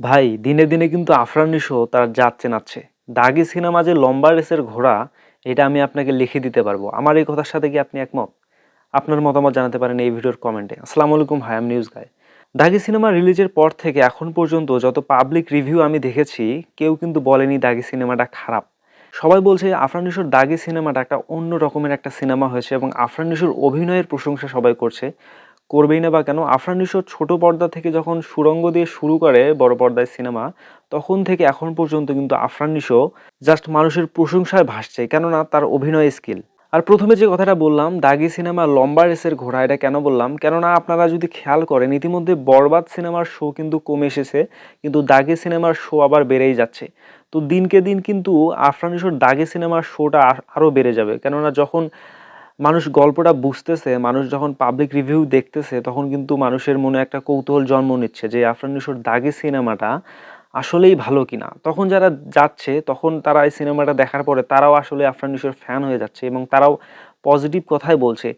ভাই, দিনে দিনে কিন্তু আফরান নিশো তার যাচ্ছে নাচ্ছে দাগি সিনেমা যে লম্বা রেসের ঘোড়া, এটা আমি আপনাকে লিখে দিতে পারব। আমার এই কথার সাথে কি আপনি একমত? আপনার মতামত জানাতে পারেন এই ভিডিওর কমেন্টে। আসসালামু আলাইকুম, হাই হায়াম নিউজ গায় দাগি সিনেমা রিলিজের পর থেকে এখন পর্যন্ত যত পাবলিক রিভিউ আমি দেখেছি, কেউ কিন্তু বলেনি দাগি সিনেমাটা খারাপ। সবাই বলছে আফরান দাগি সিনেমাটা একটা অন্য রকমের একটা সিনেমা হয়েছে এবং আফরান অভিনয়ের প্রশংসা সবাই করছে। করবেই না বা কেন? আফরান নিশো ছোট পর্দা থেকে যখন সুরঙ্গ দিয়ে শুরু করে বড় পর্দায় সিনেমা, তখন থেকে এখন পর্যন্ত কিন্তু আফরান নিশো জাস্ট মানুষের প্রশংসায় ভাসছে, কেননা তার অভিনয় স্কিল আর প্রথমে যে কথাটা বললাম, দাগি সিনেমা লম্বা রেসের ঘোড়া, এটা কেন বললাম? কেননা আপনারা যদি খেয়াল করেন, ইতিমধ্যে বরবাদ সিনেমার শো কিন্তু কমে এসেছে, কিন্তু দাগি সিনেমার শো আবার বেড়েই যাচ্ছে। তো দিনকে দিন কিন্তু আফরান নিশোর দাগি সিনেমার শোটা আরও বেড়ে যাবে, কেননা যখন মানুষ গল্পটা বুঝতেছে, মানুষ যখন পাবলিক রিভিউ দেখতেছে, তখন কিন্তু মানুষের মনে একটা কৌতূহল জন্ম নিচ্ছে যে, আফরান নিশোর দাগি সিনেমাটা আসলেই ভালো কিনা। তখন যারা যাচ্ছে, তখন তারা এই সিনেমাটা দেখার পরে তারাও আসলে আফরান নিশোর ফ্যান হয়ে যাচ্ছে এবং তারাও পজিটিভ কথাই বলছে।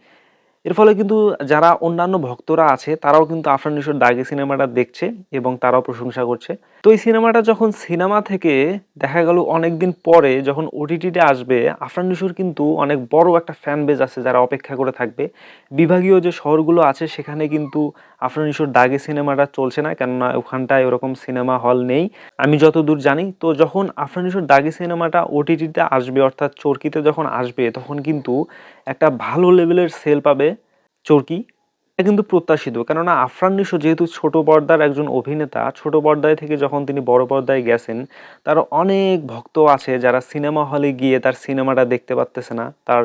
এর ফলে কিন্তু যারা অন্যান্য ভক্তরা আছে, তারাও কিন্তু আফরান নিশোর দাগি সিনেমাটা দেখছে এবং তারাও প্রশংসা করছে। তো এই সিনেমাটা যখন সিনেমা থেকে দেখা গেল অনেকদিন পরে যখন ওটিটিতে আসবে আফরান নিশোর কিন্তু অনেক বড় একটা ফ্যান বেজ আছে যারা অপেক্ষা করে থাকবে। বিভাগীয় যে শহরগুলো আছে, সেখানে কিন্তু আফরান নিশোর দাগি সিনেমাটা চলছে না, কেননা ওখানটায় ওরকম সিনেমা হল নেই। আমি যতদূর জানি, তো যখন আফরান নিশোর দাগি সিনেমাটা ওটিটিতে আসবে, অর্থাৎ চরকিতে যখন আসবে, তখন কিন্তু একটা ভালো লেভেলের সেল পাবে চরকি এটা কিন্তু প্রত্যাশিত। কেননা আফরান নিশো যেহেতু ছোট পর্দার একজন অভিনেতা, ছোট পর্দায় থেকে যখন তিনি বড় পর্দায় গেছেন, তার অনেক ভক্ত আছে যারা সিনেমা হলে গিয়ে তার সিনেমাটা দেখতে পারতেছে না। তার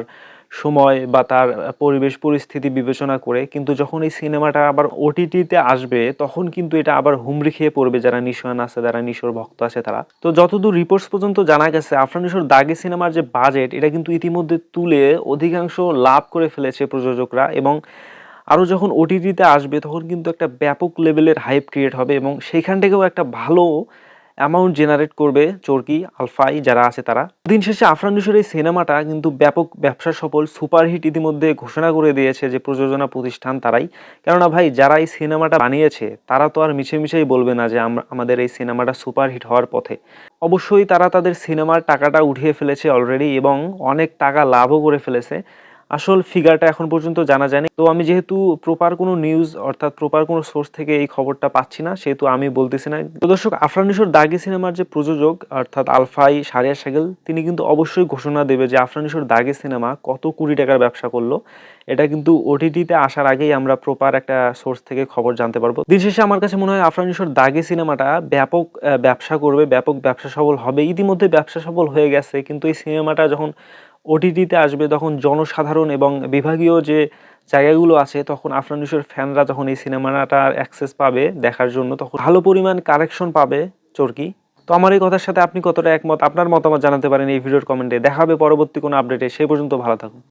সময় বা তার পরিবেশ পরিস্থিতি বিবেচনা করে, কিন্তু যখন এই সিনেমাটা আবার ওটিটিতে আসবে, তখন কিন্তু এটা আবার হুমড়ি খেয়ে পড়বে যারা নিশোয়ান আছে, যারা নিশোর ভক্ত আছে তারা। তো যতদূর রিপোর্টস পর্যন্ত জানা গেছে, আফরান নিশোর দাগি সিনেমার যে বাজেট এটা কিন্তু ইতিমধ্যে তুলে অধিকাংশ লাভ করে ফেলেছে প্রযোজকরা এবং আরও যখন ওটিটিতে আসবে, তখন কিন্তু একটা ব্যাপক লেভেলের হাইপ ক্রিয়েট হবে এবং সেইখান থেকেও একটা ভালো অ্যামাউন্ট জেনারেট করবে চরকি আলফাই যারা আছে তারা। দিন শেষে আফরান নিশোর এই সিনেমাটা কিন্তু ব্যাপক ব্যবসা সফল সুপারহিট ইতিমধ্যে ঘোষণা করে দিয়েছে যে প্রযোজনা প্রতিষ্ঠান তারাই। কেননা ভাই, যারা এই সিনেমাটা বানিয়েছে, তারা তো আর মিছে মিছেই বলবে না যে আমরা আমাদের এই সিনেমাটা সুপারহিট হওয়ার পথে। অবশ্যই তারা তাদের সিনেমার টাকাটা উঠিয়ে ফেলেছে অলরেডি এবং অনেক টাকা লাভও করে ফেলেছে। আসল ফিগারটা এখন পর্যন্ত জানা যায়নি। তো আমি যেহেতু প্রপার কোনো নিউজ অর্থাৎ প্রপার কোনো সোর্স থেকে এই খবরটা পাচ্ছি না, সেহেতু আমি বলতেছি না। তো দর্শক, আফরান নিশোর দাগি সিনেমার যে প্রযোজক, অর্থাৎ আলফাই সারিয়া সাগেল, তিনি কিন্তু অবশ্যই ঘোষণা দেবে যে আফরান নিশোর দাগি সিনেমা কত কোটি টাকার ব্যবসা করল। এটা কিন্তু ওটিটিতে আসার আগেই আমরা প্রপার একটা সোর্স থেকে খবর জানতে পারব। দিন শেষে আমার কাছে মনে হয় আফরান নিশোর দাগি সিনেমাটা ব্যাপক ব্যবসা করবে, ব্যাপক ব্যবসা সফল হবে। ইতিমধ্যে ব্যবসা সফল হয়ে গেছে, কিন্তু এই সিনেমাটা যখন ওটিটিতে আসবে তখন জনসাধারণ এবং বিভাগীয় যে জায়গাগুলো আছে, তখন আফরান নিশোর ফ্যানরা যখন এই সিনেমাটার অ্যাক্সেস পাবে দেখার জন্য, তখন ভালো পরিমাণ কারেকশন পাবে চরকি। তো আমার এই কথার সাথে আপনি কতটা একমত? আপনার মতামত জানাতে পারেন এই ভিডিওর কমেন্টে দেখা হবে পরবর্তী কোনো আপডেটে সেই পর্যন্ত ভালো থাকুন।